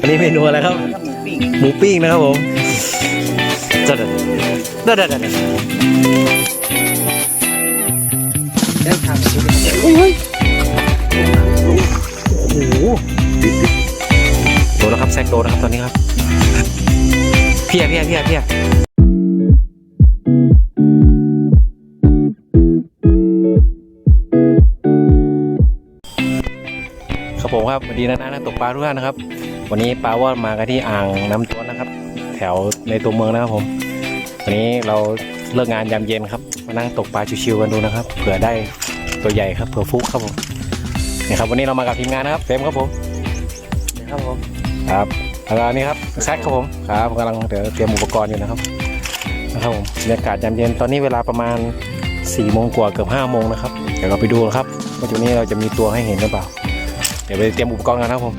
อันนี้เมนูอะไรครับ หมูปิ้งนะครับผมเด็ดเด็ดเด็ดเด็ดได้ทำโอ้โหโดนแล้วครับแซกโดนแล้วครับตอนนี้ครับ เพียเพียเพียเพีย ครับสวัสดีนะนะนักตกปลาทุกท่านนะครับ วันนี้ปลาว่ามากันที่อ่างน้ำต้วนนะครับ แถวในตัวเมืองนะครับผม วันนี้เราเลิกงานยามเย็นครับมานั่งตกปลาชิวๆกันดูนะครับ เผื่อได้ตัวใหญ่ครับเผื่อฟุกครับผมนี่ครับวันนี้เรามากับทีมงานนะครับเต็มครับผมครับผมครับแล้วนี่ครับแซคครับผมครับกำลังเดี๋ยวเตรียมอุปกรณ์อยู่นะครับนะครับผมบรรยากาศยามเย็นตอนนี้เวลาประมาณ4ี่โมงกว่าเกือบห้าโมงนะครับเดี๋ยวเราไปดูครับว่าจุดนี้เราจะมีตัวให้เห็นหรือเปล่า ดี๋ยวไปเตรียมอุปกรณ์กันะครับผม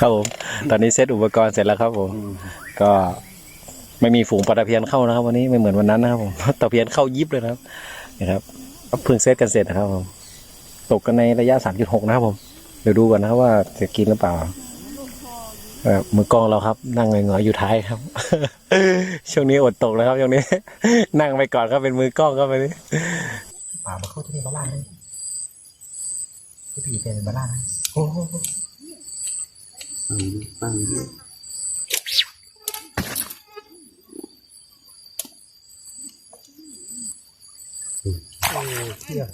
ครับผม ตอนนี้เซตอุปกรณ์เสร็จแล้วครับผม ก็ไม่มีฝูงปลาตะเพียนเข้านะครับ วันนี้ไม่เหมือนวันนั้นนะครับผมตะเพียนเข้ายิบเลยนะครับ นะครับก็เพิ่งเซตกันเสร็จนะครับผมตกกันในระยะ 3.6 นะครับผมเดี๋ยวดูก่อนนะครับว่าจะกินหรือเปล่าเอ่อมือกล้องเราครับ นั่งเหงอยๆอยู่ท้ายครับ ช่วงนี้อดตกแล้วครับช่วงนี้ นั่งไปก่อนครับเป็นมือกล้องครับวันนี้ป่ามาเข้าที่นี่บ้านเลยที่ผีเป็นบ้านนะโอ้โหตั้งอยู่เที่ ยว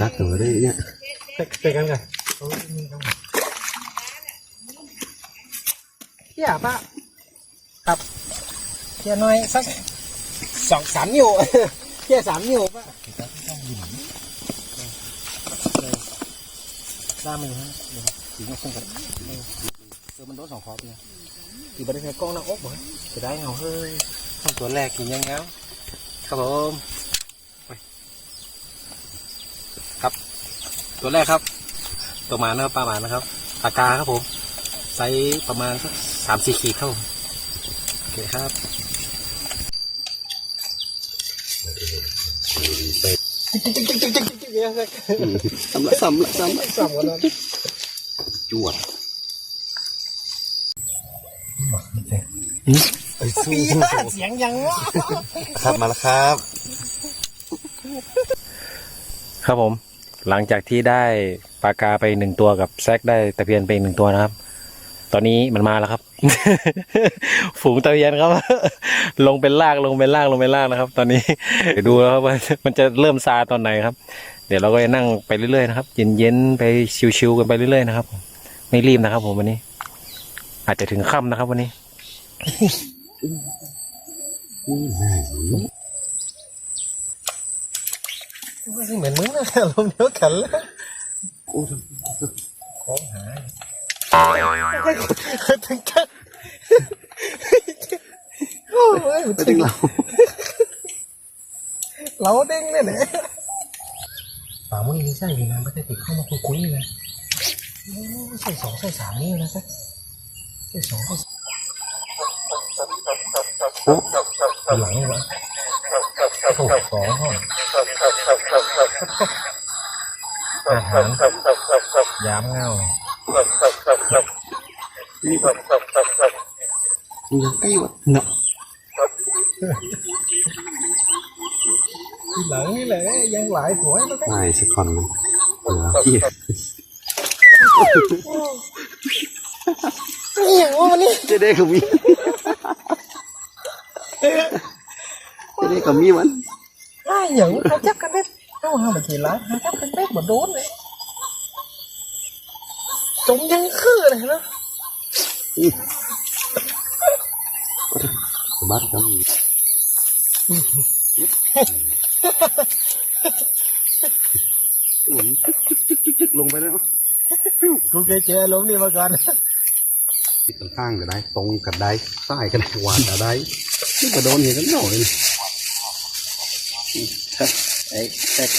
ตักตัวได้เนี่ยไปกันกันโอ้ยมีกันเที่ยวปะครับเที่ยวน้อยสักสองสามนิ้วเที่ยวสามนิ้วปะล่ามือฮะเดี๋ยวถึงมาส่งกันเออมันโดนสองคอเนี่ยตีบันไดในกล้องหน้าอกเหรอจะได้เงาเฮ้ยทำตัวแรกกินยังเงาครับผมไปครับ ตัวแรกครับ ตัวหมานะครับปลาหมานะครับปากกาครับผมไซส์ประมาณสักสามสี่ขีดครับผมโอเคครับเดี๋ยวสักซ้ำละซ้ำละซ้ำละสองคนนั้นจวดเสียงยังวะครับมาแล้วครับ ครับผม หลังจากที่ได้ปลากาไปหนึ่งตัวกับแซกได้ตะเพียนไปหนึ่งตัวนะครับ ตอนนี้มันมาแล้วครับ ฝูงตะเพียนครับ ลงเป็นลากลงเป็นลากลงเป็นลากนะครับ ตอนนี้เดี๋ยวดูแล้วครับว่ามันจะเริ่มซาตอนไหนครับ เดี๋ยวเราก็จะนั่งไปเรื่อยๆนะครับเย็นๆไปชิวๆกันไปเรื่อยๆนะครับไม่รีบนะครับ ผมวันนี้ อาจจะถึงค่ำนะครับวันนี้ เหมือนมึงนะลมเดียวกันแล้วของหายถึงกันโอ้ยไปถึงเราเราเด้งเนี่ยนะป่ามุ้ยนี่ใช่อยู่นะไม่ได้ติดเข้ามาคุยคุยเลยใส่สองใส่สามนี่นะสักใส่สองใส่หลังวะโอ้สองห้อง อาหารยามเงานี่แบบยังใกล้วัดเนาะที่หลังนี่แหละยังหลายหัวแล้วก็ไม่สักคนนึงเหลือเอียอย่างว่าวันนี้จะได้กับมีจะได้กับมีมัน อ้ายอย่างเขาจับกันได้เอาห้ามาทีละหาจับกันได้หมดโดนเลยจมยังคือเลยนะบัดกันลงไปแล้วกูเคยเจอลมณ์นี่มาก่อนติดข้างก็ได้ ตรงก็ได้ซ้ายก็ได้วานก็ได้นี่กระโดนเห็นกันหน่อย ครับไอ้แท็ก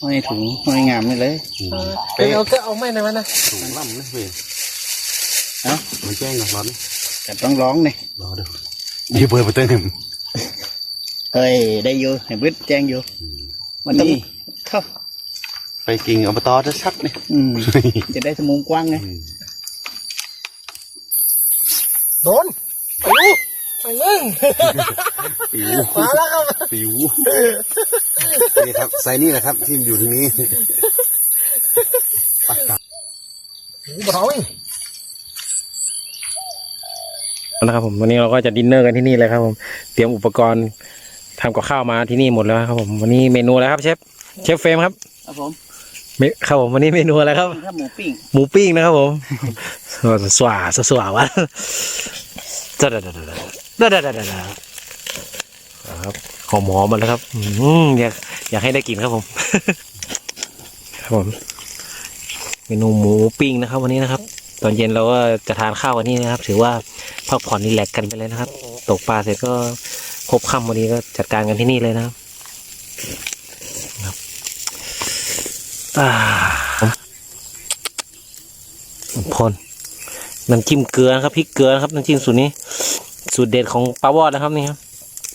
ห้อยถุงห้อยงามนี่เลยเป็นเอาเกเอาไม่ในวันนะถุงล่ำนะเว้ยเอ้ามันแจ้งกับร้อนแต่ต้องร้องเนี่ยรอดูมีเปิดประตูหนึ่งเอ้ยได้อยู่เห็นบึ้ดแจ้งอยู่ มันต้องเข้าไปกินอบตจะชัดนี่อืมจะได้สมุมกว้างไงโดนไปลูกไปนึ่ง ปิวมาแล้วครับปิวนี่ครับไซนี่แหละครับ ที่อยู่ที่นี้ปากกับเบาอีกนะครับผมวันนี้เราก็จะดินเนอร์กันที่นี่เลยครับ ผมเตรียมอุปกรณ์ทำกับข้าวมาที่นี่หมดแล้วครับ ผมวันนี้เมนูอะไรครับเชฟเชฟเฟรมครับครับผมครับผมวันนี้เมนูอะไรครับหมูปิ้งหมูปิ้งนะครับผมสว่าสว่าสว่าวันเด้อเด้อเด้อเด้อเด้อเด้อ ครับหอมหอมมาแล้วครับอืมอยากอยากให้ได้กินครับผมครับผมเมนูหมูปิ้งนะครับ วันนี้นะครับ ตอนเย็นเราก็จะทานข้าววันนี้นะครับ ถือว่าพักผ่อนรีแลกซ์กันไปเลยนะครับ ตกปลาเสร็จก็ครบค่ำวันนี้ก็จัดการกันที่นี่เลยนะครับครับอ่าพลน้ำจิ้มเกลือนะครับพริกเกลือนะครับน้ำจิ้มสูตรนี้ สูตรเด็ดของปลาวอดนะครับนี่ครับ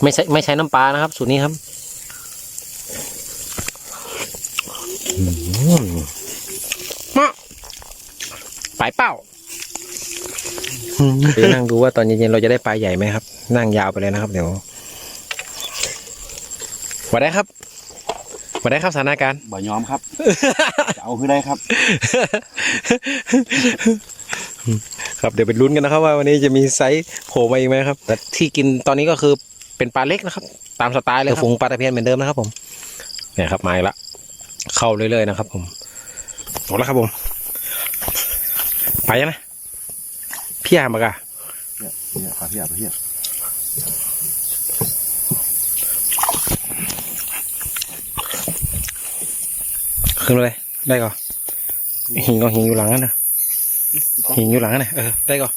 ไม่ใช่ไม่ใช้น้ำปลานะครับ สูตรนี้ครับอืมมาปลายเป้าเดี๋ยวนั่งดูว่าตอนเย็นๆเราจะได้ปลาใหญ่ไหมครับ นั่งยาวไปเลยนะครับ เดี๋ยววัดได้ครับวัดได้ครับสถานการณ์บ่ยอมครับจะเอาคือได้ครับ ครับเดี๋ยวไปลุ้นกันนะครับ ว่าวันนี้จะมีไซส์โผล่มาอีกไหมครับ แต่ที่กินตอนนี้ก็คือ เป็นปลาเล็กนะครับ ตามสไตล์เลยครับฝูงปลาตะเพียนเหมือนเดิมนะครับ ผมเนี่ยครับมาอีกละเข้าเรื่อยๆนะครับ ผมหมดแล้วครับผม ไปยังนะพี่ยามากะเนี่ยขอที่อะพี่อะขึ้นมาเลยได้ก่อนหิงก็หิงอยู่หลังนั่นนะหิงอยู่หลังนั่นนะเออได้ก่อน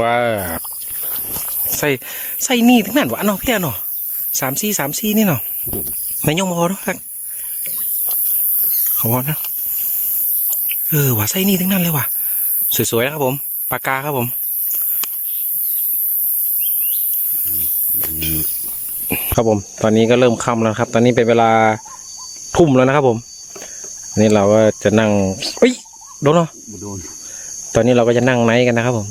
ว้าใส่ใส่นี่ถึงนั่นวะเนาะพี่แดนเนาะสามซี่สามซี่นี่เนาะนายยงมาพอเนาะครับขอพอนะเออว่ะใส่นี่ถึงนั่นเลยว่ะ สวยๆนะครับผมปากกาครับผมครับผมตอนนี้ก็เริ่มค่ำแล้วครับ ตอนนี้เป็นเวลาทุ่มแล้วนะครับผมอันนี้เราก็จะนั่งเอ้ยโดนเหรอบ่โดนตอนนี้เราก็จะนั่งไนท์กันนะครับผม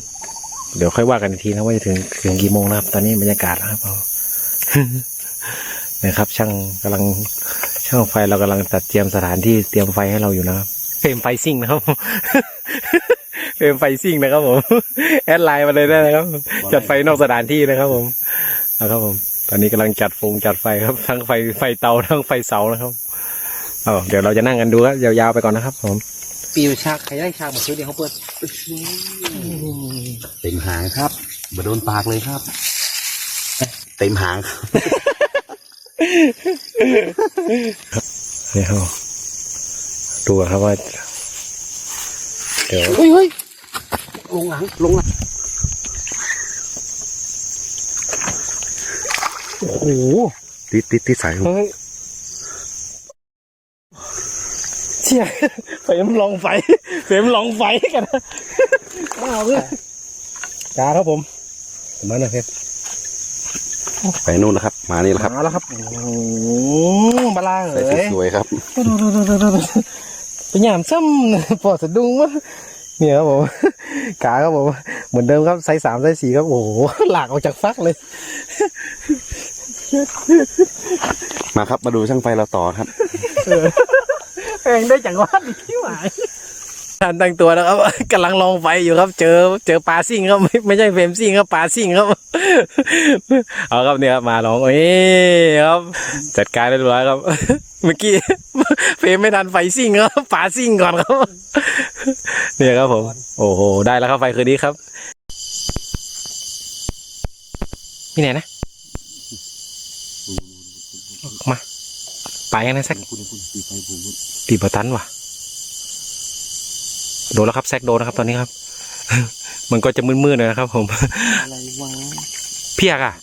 เดี๋ยวค่อยว่ากันอีกทีนะว่าจะถึงถึงกี่โมงนะครับ ตอนนี้บรรยากาศนะครับผมนะครับ ช่างกำลังช่างไฟเรากำลังจัดเตรียมสถานที่เตรียมไฟให้เราอยู่นะครับเฟรมไฟซิ่งนะครับเฟรมไฟซิ่งนะครับผมแอดไลน์มาเลยได้นะครับ จัดไฟนอกสถานที่นะครับ ผมนะครับผม ตอนนี้กำลังจัดฟงจัดไฟครับ ทั้งไฟไฟเตาทั้งไฟเสานะครับเอเดี๋ยวเราจะนั่งกันดูครับยาวๆไปก่อนนะครับ ผม ปิวชากใครได้ชากมาซื้อเดี๋ยวเขาเปิดเต็มหางครับบ่โดนปากเลยครับ เต็มหางครับนี่ครับดูครับว่า เดี๋ยวเฮ้ยเฮ้ยลงหลังลงหลังโอ้โหติดติดติดสายเฮ้ย ชี่ยเฟรมลองไฟเฟรมลองไฟกันนะว้าวเลยจ้าครับผมมาหน่อยเพชรไปนู่นนะครับ มานี่แหละครับมาแล้วครับโอ้โหมาล่าเลใส่ยสวยๆครับเป็นอย่างซ้ำปอดสะดุ้งวะเนี่ยครับผมกาครับผมเหมือนเดิมครับไซส์สามไซส์สี่ครับโอ้โหหลากออกจากฟักเลย มาครับมาดูช่างไฟเราต่อครับ เองได้จังวะดีที่หมายท่านตั้งตัวนะครับกำลังลองไฟอยู่ครับ เจอเจอปลาซิ่งครับไม่ไม่ใช่เฟมซิ่งครับปลาซิ่งครับเอาครับเนี่ยครับมาลองเอ้ยครับ จัดการได้เรียบร้อยครับ เมื่อกี้เฟมไม่ทันไฟซิ่งครับปลาซิ่งก่อนครับ เนี่ยครับผม โอ้โหได้แล้วครับไฟคืนนี้ครับมีไหนนะมา ไปกันนะสักตีบตันว่ะ โดนแล้วครับแซกโดนนะครับ ตอนนี้ครับ มันก็จะมืดๆหน่อยนะครับ ผมอะไรวะเพียกอะ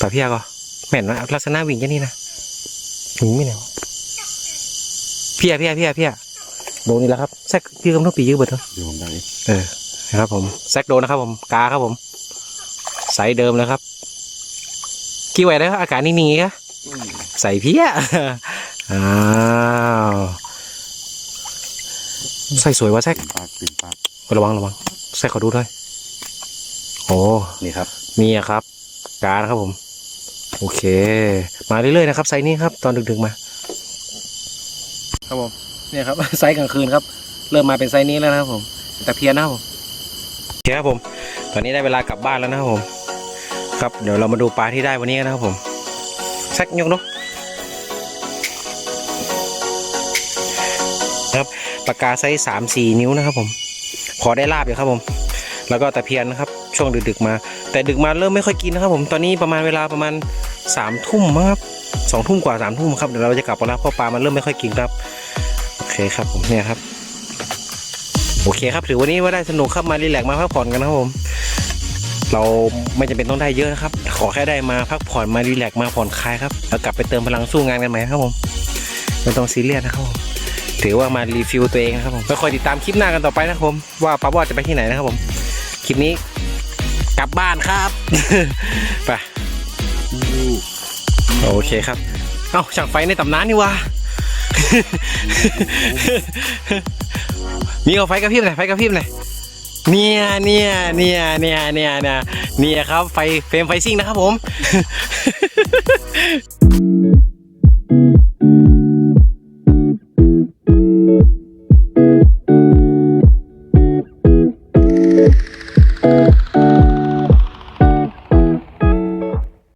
ปลาเพียกอะแม่นนะลักษณะวิ่งแค่นี้นะวิ่งไม่ไหนวเพียเพียเพียเพียโดนนี่แหละครับแซกพี่กำลังปียืดเบิดเถอะเดี๋ยวผมได้เออนะครับ ผมแซกโดนนะครับ ผมกาครับผมไซส์เดิมแล้วครับกี่ไหวแล้วอากาศนิ่งๆอีกอะ ใส่เพี้ยอ้าวใส่สวยวะแซกเต็มปากเต็มปากระวังระวังแซกขอดูด้วยโอ้นี่ครับนี่อะครับ กานะครับผม โอเค มาเรื่อยๆนะครับไซส์นี้ครับ ตอนดึกๆมา ครับผมเนี่ยครับ ไซส์กลางคืนครับ เริ่มมาเป็นไซส์นี้แล้วนะครับผมแต่เพียนนะครับผมโอเคครับผม ตอนนี้ได้เวลากลับบ้านแล้วนะครับผม ครับเดี๋ยวเรามาดูปลาที่ได้วันนี้กันนะครับผมสักยกเนาะ ปากกาไซส์สามสี่นิ้วนะครับผม พอได้ลาบอยู่ครับผม แล้วก็ตะเพียนนะครับ ช่วงดึกๆมา แต่ดึกมาเริ่มไม่ค่อยกินนะครับผมตอนนี้ประมาณเวลาประมาณสามทุ่มมั้งครับสองทุ่มกว่าสามทุ่มครับเดี๋ยวเราจะกลับแล้วเพราะปลามันเริ่มไม่ค่อยกินครับโอเคครับผมเนี่ยครับโอเคครับถือวันนี้ว่าได้สนุกครับมารีแลกซ์มาพักผ่อนกันนะครับผม เราไม่จำเป็นต้องได้เยอะนะครับ ขอแค่ได้มาพักผ่อนมารีแลกซ์มาผ่อนคลายครับแล้วกลับไปเติมพลังสู้งานกันใหม่ครับผมไม่ต้องซีเรียสนะครับผม ถือว่ามารีฟิลตัวเองนะครับผมไปคอยติดตามคลิปหน้ากันต่อไปนะครับผมว่าป้าบอดจะไปที่ไหนนะครับผมคลิปนี้กลับบ้านครับไปโอเคครับเอ้าช่างไฟในตำนานนี่วะมีเอาไฟกระพริบหน่อยไฟกระพริบหน่อยเนี่ยเนี่ยเนี่ยเนี่ยเนี่ยเนี่ยเนี่ยครับไฟเฟรมไฟซิ่งนะครับผม